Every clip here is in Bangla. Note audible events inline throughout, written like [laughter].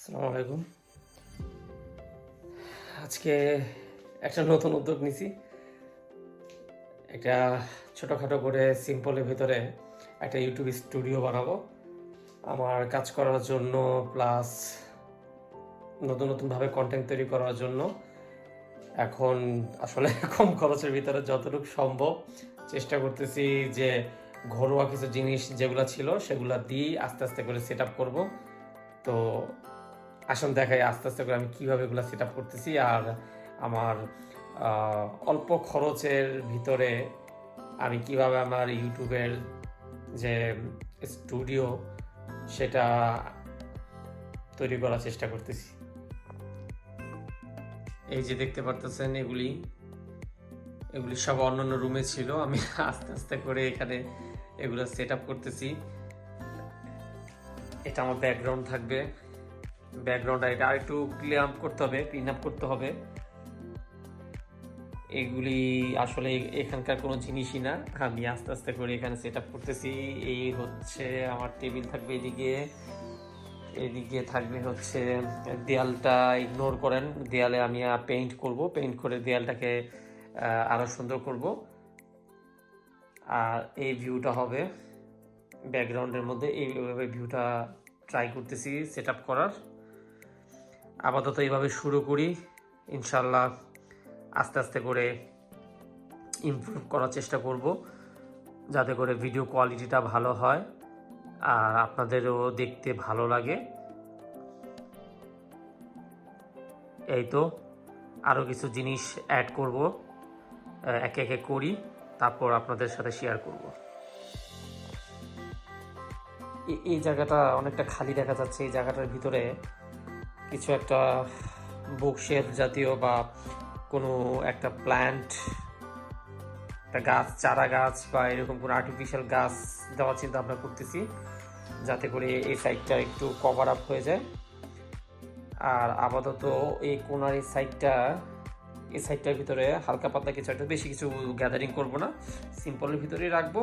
আসসালামু আলাইকুম আজকে একটা নতুন উদ্যোগ নিছি। একটা ছোটোখাটো করে সিম্পলের ভিতরে একটা ইউটিউব স্টুডিও বানাবো। আমার কাজ করার জন্য প্লাস নতুন নতুনভাবে কন্টেন্ট তৈরি করার জন্য। এখন আসলে [laughs] কম খরচের ভিতরে যতটুকু সম্ভব চেষ্টা করতেছি যে ঘরোয়া কিছু জিনিস যেগুলো ছিল সেগুলো দিয়ে আস্তে আস্তে করে সেট আপ করব। তো আসুন দেখাই আস্তে আস্তে করে আমি কীভাবে এগুলো সেট আপ করতেছি আর আমার অল্প খরচের ভিতরে আমি কীভাবে আমার ইউটিউবের যে স্টুডিও সেটা তৈরি করার চেষ্টা করতেছি। এই যে দেখতে পারতেছেন এগুলি এগুলি সব অন্যান্য রুমে ছিল, আমি আস্তে আস্তে করে এখানে এগুলো সেট আপ করতেছি। এটা আমার ব্যাকগ্রাউন্ড থাকবে। ব্যাকগ্রাউন্ড এটা আর একটু ক্লিয়ার আপ করতে হবে ক্লিন আপ করতে হবে। এগুলি আসলে এখানকার কোনো জিনিসই না। আমি আস্তে আস্তে করে এখানে সেট আপ করতেছি। এই হচ্ছে আমার টেবিল থাকবে এদিকে। এদিকে থাকবে হচ্ছে দেয়ালটা ইগনোর করেন। দেয়ালে আমি পেইন্ট করব। পেইন্ট করে দেয়ালটাকে আরও সুন্দর করব। আর এই ভিউটা হবে ব্যাকগ্রাউন্ডের মধ্যে। এইভাবে ভিউটা ট্রাই করতেছি সেট আপ করার। আপাতত এইভাবে শুরু করি। ইনশাল্লাহ আস্তে আস্তে করে ইমপ্রুভ করার চেষ্টা করব, যাতে করে ভিডিও কোয়ালিটিটা ভালো হয় আর আপনাদেরও দেখতে ভালো লাগে। এই তো আরও কিছু জিনিস অ্যাড করব একে একে করি, তারপর আপনাদের সাথে শেয়ার করব। এই জায়গাটা অনেকটা খালি দেখা যাচ্ছে, এই জায়গাটার ভিতরে কিছু একটা বুক শেলফ জাতীয় বা কোনো একটা প্ল্যান্ট একটা গাছ, চারা গাছ বা এরকম কোনো আর্টিফিশিয়াল গাছ দেওয়ার চিন্তা ভাবনা করতেছি, যাতে করে এই সাইডটা একটু কভার আপ হয়ে যায়। আর আপাতত এই কোনার এই সাইডটা এই সাইডটার ভিতরে হালকা পাতলা কিছু একটা, বেশি কিছু গ্যাদারিং করব না সিম্পলের ভিতরেই রাখব।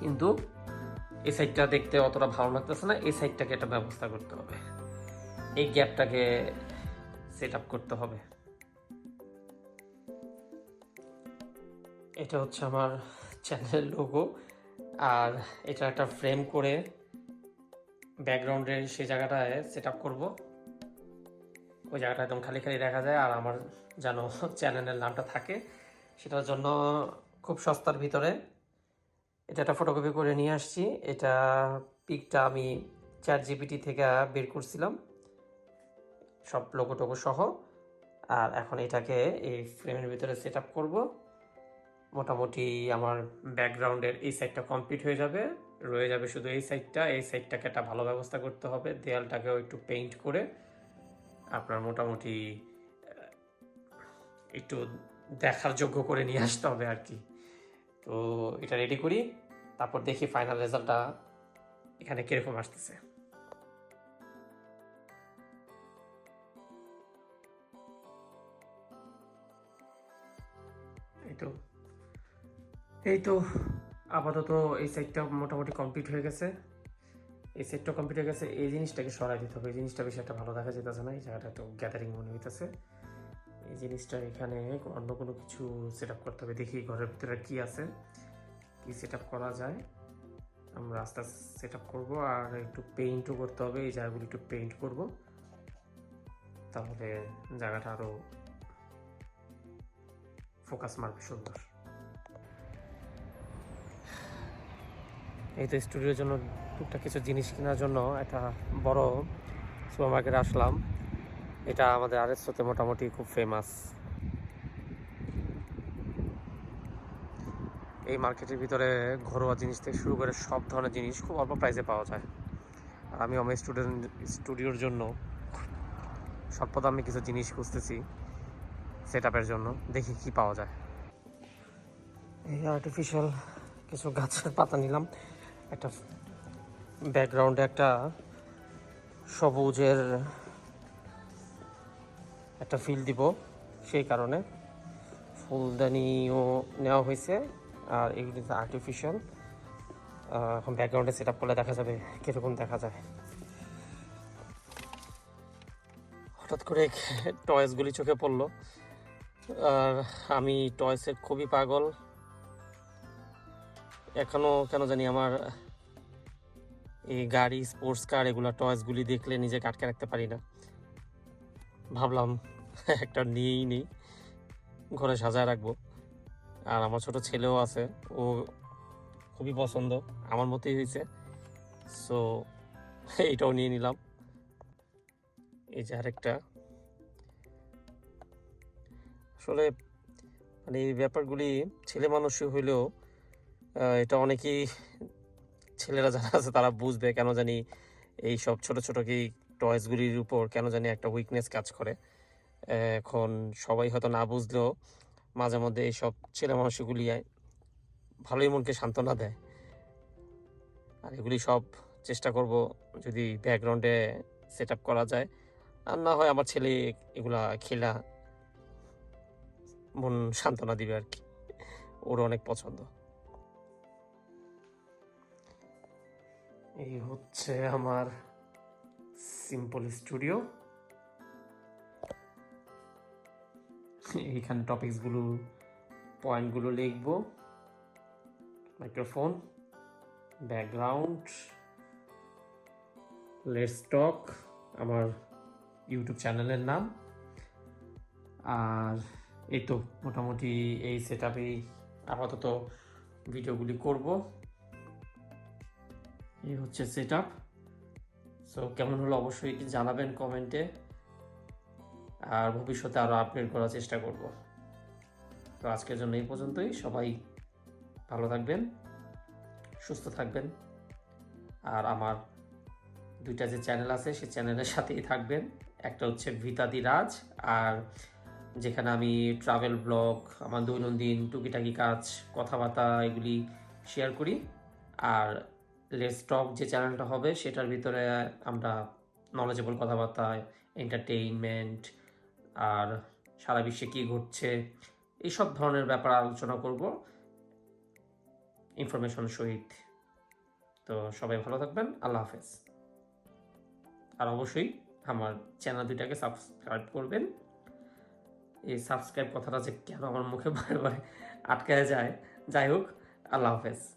কিন্তু এই সাইডটা দেখতে অতটা ভালো লাগতেছে না, এই সাইডটাকে একটা ব্যবস্থা করতে হবে। এই গ্যাপটাকে সেট আপ করতে হবে। এটা হচ্ছে আমার চ্যানেলের লোগো আর এটা একটা ফ্রেম করে ব্যাকগ্রাউন্ডের সেই জায়গাটায় সেট আপ করব। ওই জায়গাটা একদম খালি খালি দেখা যায়, আর আমার যেন চ্যানেলের নামটা থাকে, সেটার জন্য খুব সস্তার ভিতরে। এটা একটা ফটোকপি করে নিয়ে আসছি। এটা পিকটা আমি চার জিবিটি থেকে বের করছিলাম। সব লোগো টোগো সহ। আর এখন এটাকে এই ফ্রেমের ভিতরে সেট আপ করব। মোটামুটি আমার ব্যাকগ্রাউন্ডের এই সাইডটা কমপ্লিট হয়ে যাবে। রয়ে যাবে শুধু এই সাইডটা এই সাইডটাকে একটা ভালো ব্যবস্থা করতে হবে। দেয়ালটাকেও একটু পেইন্ট করে আপনার মোটামুটি একটু দেখার যোগ্য করে নিয়ে আসতে হবে আর কি। তো এটা রেডি করি। তারপর দেখি ফাইনাল রেজাল্টটা এখানে কীরকম আসতেছে। তো এই তো আপাতত এই সাইডটা মোটামুটি কমপ্লিট হয়ে গেছে। এই সেটটা কমপ্লিট হয়ে গেছে। এই জিনিসটাকে সরাই দিতে হবে। এই জিনিসটা বেশি একটা ভালো দেখা যেতেছে না। এই জায়গাটা একটু গ্যাদারিং মনে হইতেছে। এই জিনিসটা এখানে অন্য কোনো কিছু সেট করতে হবে। দেখি ঘরের ভিতরে কি আছে। কি সেট করা যায়? আমরা আস্তে আস্তে সেট করব আর একটু পেইন্টও করতে হবে। এই জায়গাগুলো একটু পেইন্ট করব। তাহলে জায়গাটা আরও ফোকাস মারবে সুন্দর। এই তো স্টুডিওর জন্য টুকটাক কিছু জিনিস কেনার জন্য একটা বড় সুপার মার্কেটে আসলাম। এটা আমাদের আরএসওতে মোটামুটি খুব ফেমাস এই মার্কেটের ভিতরে ঘরোয়া জিনিস থেকে শুরু করে সব ধরনের জিনিস খুব অল্প প্রাইসে পাওয়া যায়। আর আমি আমার স্টুডেন্ট স্টুডিওর জন্য স্বল্প দামে কিছু জিনিস খুঁজতেছি। সেট আপের জন্য। দেখি কি পাওয়া যায়। এই আর্টিফিশিয়াল কিছু গাছের পাতা নিলাম। একটা ব্যাকগ্রাউন্ডে একটা সবুজের একটা ফিল দিব, সেই কারণে। ফুলদানিও নেওয়া হয়েছে, আর এগুলি আর্টিফিশিয়াল এখন ব্যাকগ্রাউন্ডে সেট করলে দেখা যাবে কীরকম দেখা যায়। হঠাৎ করে টয়েসগুলি চোখে পড়ল। আর আমি টয়েসের খুবই পাগল। এখনও কেন জানি আমার এই গাড়ি স্পোর্টস কার এগুলো টয়েসগুলি দেখলে নিজেকে আটকে রাখতে পারি না। ভাবলাম, একটা নিয়েই নিই, ঘরে সাজায় রাখব। আর আমার ছোট ছেলেও আছে, ও খুবই পছন্দ, আমার মতোই হয়েছে। সো এইটাও নিয়ে নিলাম। এই যে আরেকটা। আসলে মানে এই ব্যাপারগুলি ছেলে মানুষই হইলেও এটা অনেকেই ছেলেরা যারা আছে তারা বুঝবে কেন জানি এই সব ছোট ছোটো কি টয়েসগুলির উপর কেন জানি একটা উইকনেস কাজ করে। এখন সবাই হয়তো না বুঝলেও মাঝে মধ্যে এইসব ছেলে মানুষগুলি ভালোই মনকে সান্ত্বনা দেয়। আর এগুলি সব চেষ্টা করব যদি ব্যাকগ্রাউন্ডে সেট করা যায়। আর না হয় আমার ছেলে এগুলা খেলা মন সান্ত্বনা দিবে আর কি। ওর অনেক পছন্দ। এই হচ্ছে আমার সিম্পল স্টুডিও এইখানে টপিকসগুলো পয়েন্টগুলো লিখব। মাইক্রোফোন ব্যাকগ্রাউন্ড লেটস টক আমার ইউটিউব চ্যানেলের নাম। আর এই তো মোটামুটি এই সেট আপেই আপাতত ভিডিওগুলি করব। এই হচ্ছে সেট আপ সো কেমন হলো অবশ্যই জানাবেন কমেন্টে আর ভবিষ্যতে আরও আপডেট করার চেষ্টা করব। তো আজকের জন্য এই পর্যন্তই। সবাই ভালো থাকবেন, সুস্থ থাকবেন। আর আমার দুইটা যে চ্যানেল আছে, সেই চ্যানেলের সাথেই থাকবেন। একটা হচ্ছে ভিতাদি রাজ আর যেখানে আমি ট্রাভেল ব্লগ আমার দৈনন্দিন টুকিটাকি কাজ, কথাবার্তা এগুলি শেয়ার করি। আর লেটস টক যে চ্যানেলটা হবে, সেটার ভিতরে আমরা নলেজেবল কথাবার্তা এন্টারটেইনমেন্ট আর সারা বিশ্বে কী ঘটছে, এইসব ধরনের ব্যাপার আলোচনা করব। ইনফরমেশন সহিত। তো সবাই ভালো থাকবেন, আল্লাহ হাফেজ। আর অবশ্যই আমার চ্যানেল দুইটাকে সাবস্ক্রাইব করবেন। এই সাবস্ক্রাইব কথাটা যে কেন আমার মুখে বারে বারে আটকায় যায়। যাই হোক, আল্লাহ হাফেজ।